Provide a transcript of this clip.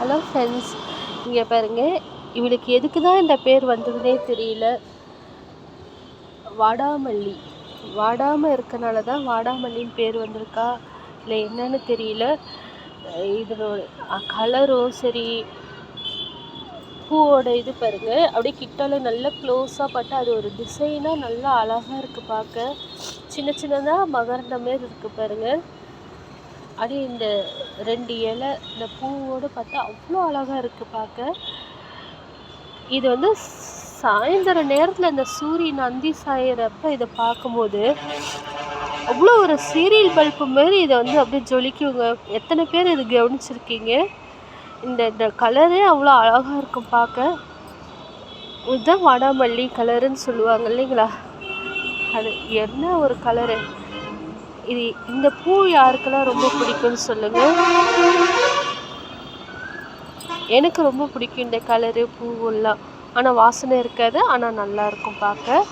Hello friends இங்கே பாருங்க. இவளுக்கு எதுக்கு தான் இந்த பேர் வந்ததுனே தெரியல. வாடாமல்லி. வாடாமல் இருக்கனால தான் வாடாமல்லின்னு பேர் வந்திருக்கா? இல்லை என்னன்னு தெரியல. இதனோட கலரும் சரி பூவோட இது பாருங்க. அப்படியே கிட்டால நல்லா க்ளோஸாக பட்டு அது ஒரு டிசைனாக நல்லா அழகாக இருக்குது பார்க்க சின்ன சின்னதாக மகர்ந்த மாரி இருக்குது பாருங்க. அப்படியே இந்த ரெண்டு இலை இந்த பூவோடு பார்த்தா அவ்வளோ அழகாக இருக்குது பார்க்க. இது வந்து சாயந்தர நேரத்தில் இந்த சூரியன் அந்தி சாயிறப்ப இதை பார்க்கும்போது அவ்வளோ ஒரு சீரியல் பல்பு மாரி இதை வந்து அப்படியே ஜொலிக்குங்க. எத்தனை பேர் இது கவனிச்சிருக்கீங்க? இந்த இந்த கலரே அவ்வளோ அழகாக இருக்கும் பார்க்க. இதுதான் வாடாமல்லி கலருன்னு சொல்லுவாங்க இல்லைங்களா? அது என்ன ஒரு கலரு? இது இந்த பூ யாருக்கெல்லாம் ரொம்ப பிடிக்கும்னு சொல்லுங்க. எனக்கு ரொம்ப பிடிக்கும் இந்த கலரு பூவெல்லாம். ஆனால் வாசனை இருக்காது ஆனால் நல்லா இருக்கும் பார்க்க.